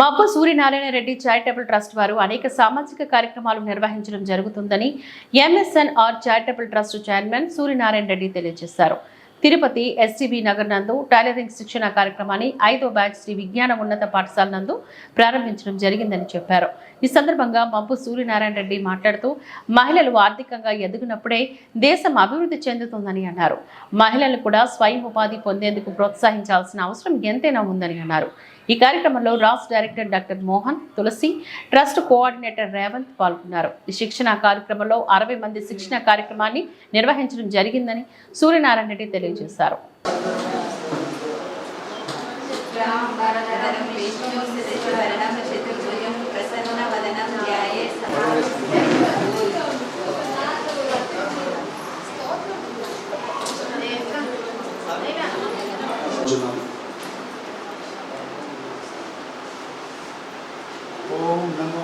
మబ్బు Suryanarayana Reddy charitable trust వారు అనేక సామాజిక కార్యక్రమాలు నిర్వహించడం జరుగుతుందని MSNR charitable trust chairman Suryanarayana Reddy తెలియజేశారు. తిరుపతి ఎస్టీబీ నగర్ నందు టైలరింగ్ శిక్షణ కార్యక్రమాన్ని ఐదో బ్యాచ్ శ్రీ విజ్ఞాన ఉన్నత పాఠశాల నందు ప్రారంభించడం జరిగిందని చెప్పారు. ఈ సందర్భంగా మంపు సూర్యనారాయణ రెడ్డి మాట్లాడుతూ మహిళలు ఆర్థికంగా ఎదుగునప్పుడే దేశం అభివృద్ధి చెందుతుందని అన్నారు. మహిళలు కూడా స్వయం ఉపాధి పొందేందుకు ప్రోత్సహించాల్సిన అవసరం ఎంతైనా ఉందని అన్నారు. ఈ కార్యక్రమంలో రాష్ట్ర director doctor Mohan Tulasi trust coordinator Revanth పాల్గొన్నారు. ఈ శిక్షణ కార్యక్రమంలో అరవై మంది శిక్షణ కార్యక్రమాన్ని నిర్వహించడం జరిగిందని సూర్యనారాయణ రెడ్డి తెలియజేశారు. ఓం నమో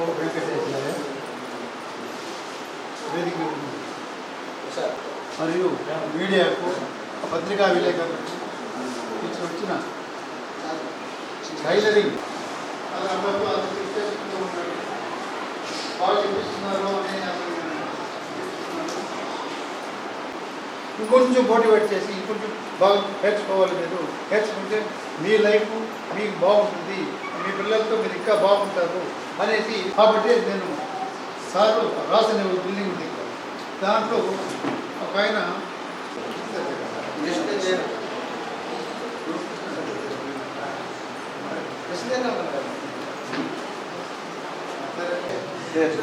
వేదిక ఉంది. మరియు మీడియాకు పత్రికా విలేకరులకు వచ్చిన టైలరింగ్. బాగా చెప్పిస్తున్నారు ఇంకొంచెం మోటివేట్ చేసి ఇంకొంచెం బాగా నేర్చుకోవాలి మీరు. నేర్చుకుంటే మీ లైఫ్ మీకు బాగుంటుంది మీ పిల్లలతో మీరు ఇంకా బాగుంటారు అనేసి కాబట్టి నేను సారు రాసిన బిల్డింగ్ ఉంది దాంట్లో ఒక ఆయన ఏదో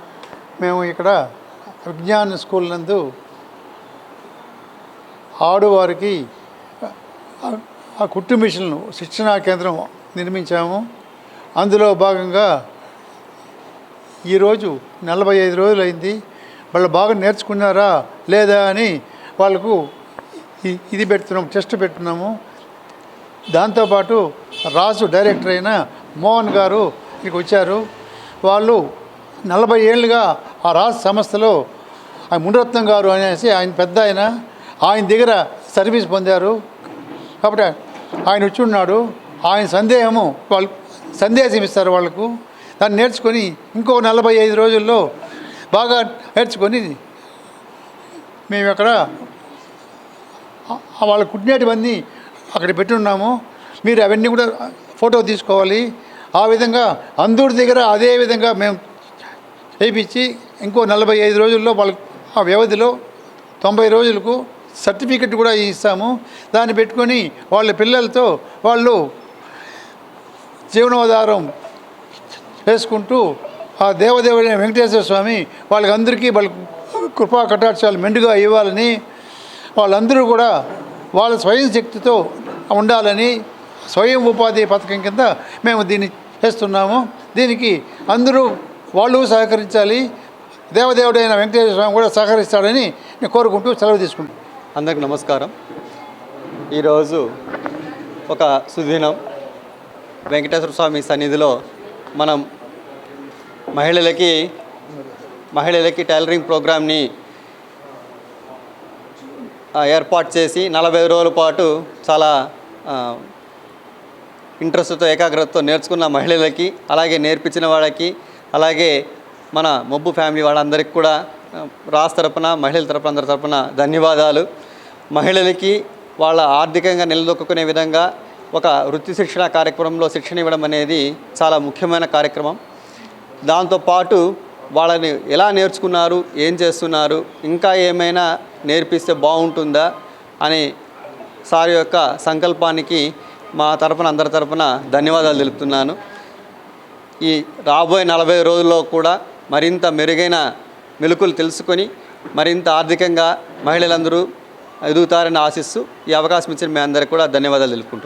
మేము ఇక్కడ విజ్ఞాన స్కూల్ నందు ఆడువారికి ఆ కుట్టు మిషన్లు శిక్షణా కేంద్రం నిర్మించాము. అందులో భాగంగా ఈరోజు నలభై ఐదు రోజులు అయింది వాళ్ళు బాగా నేర్చుకున్నారా లేదా అని వాళ్ళకు ఇది పెడుతున్నాము టెస్ట్ పెడుతున్నాము. దాంతోపాటు రాజు డైరెక్టర్ అయిన మోహన్ గారు ఇక్కడికి వచ్చారు. వాళ్ళు నలభై ఏళ్ళుగా ఆ రాజు సంస్థలో ఆయన మునిరత్నం గారు అనేసి ఆయన పెద్ద ఆయన ఆయన దగ్గర సర్వీస్ పొందారు. కాబట్టి ఆయన వచ్చి ఉన్నాడు. ఆయన సందేహము వాళ్ళు సందేశం ఇస్తారు వాళ్ళకు. దాన్ని నేర్చుకొని ఇంకో నలభై ఐదు రోజుల్లో బాగా నేర్చుకొని మేము ఇక్కడ వాళ్ళు కుట్టినటువన్నీ అక్కడ పెట్టున్నాము. మీరు అవన్నీ కూడా ఫోటో తీసుకోవాలి. ఆ విధంగా అందరి దగ్గర అదే విధంగా మేము చేయించి ఇంకో నలభై ఐదు రోజుల్లో వాళ్ళకు ఆ వ్యవధిలో తొంభై రోజులకు సర్టిఫికెట్ కూడా ఇస్తాము. దాన్ని పెట్టుకొని వాళ్ళ పిల్లలతో వాళ్ళు జీవనోధారం చేసుకుంటూ ఆ దేవదేవుడైన వెంకటేశ్వర స్వామి వాళ్ళకందరికీ వాళ్ళ కృపా కటాక్షాలు మెండుగా ఇవ్వాలని వాళ్ళందరూ కూడా వాళ్ళ స్వయం శక్తితో ఉండాలని స్వయం ఉపాధి పథకం కింద మేము దీన్ని చేస్తున్నాము. దీనికి అందరూ వాళ్ళు సహకరించాలి. దేవదేవుడైన వెంకటేశ్వర స్వామి కూడా సహకరిస్తాడని నేను కోరుకుంటూ సెలవు తీసుకుంటాను అందరికి నమస్కారం. ఈరోజు ఒక సుదినం వెంకటేశ్వర స్వామి సన్నిధిలో మనం మహిళలకి మహిళలకి టైలరింగ్ ప్రోగ్రామ్ని ఏర్పాటు చేసి నలభై రోజుల పాటు చాలా ఇంట్రెస్ట్తో ఏకాగ్రతతో నేర్చుకున్న మహిళలకి అలాగే నేర్పించిన వాళ్ళకి అలాగే మన మొబ్బు ఫ్యామిలీ వాళ్ళందరికీ కూడా రాష్ట్ర తరపున మహిళల తరపున అందరి తరపున ధన్యవాదాలు. మహిళలకి వాళ్ళ ఆర్థికంగా నిలదొక్కునే విధంగా ఒక వృత్తి శిక్షణ కార్యక్రమంలో శిక్షణ ఇవ్వడం అనేది చాలా ముఖ్యమైన కార్యక్రమం. దాంతోపాటు వాళ్ళని ఎలా నేర్చుకున్నారు ఏం చేస్తున్నారు ఇంకా ఏమైనా నేర్పిస్తే బాగుంటుందా అని సార్ యొక్క సంకల్పానికి మా తరపున అందరి తరపున ధన్యవాదాలు తెలుపుతున్నాను. ఈ రాబోయే నలభై రోజుల్లో కూడా మరింత మెరుగైన మెలకులు తెలుసుకొని మరింత ఆర్థికంగా మహిళలందరూ ఎదుగుతారని ఆశిస్తూ ఈ అవకాశం ఇచ్చిన మీ అందరికీ కూడా ధన్యవాదాలు తెలుపుకుంటున్నాను.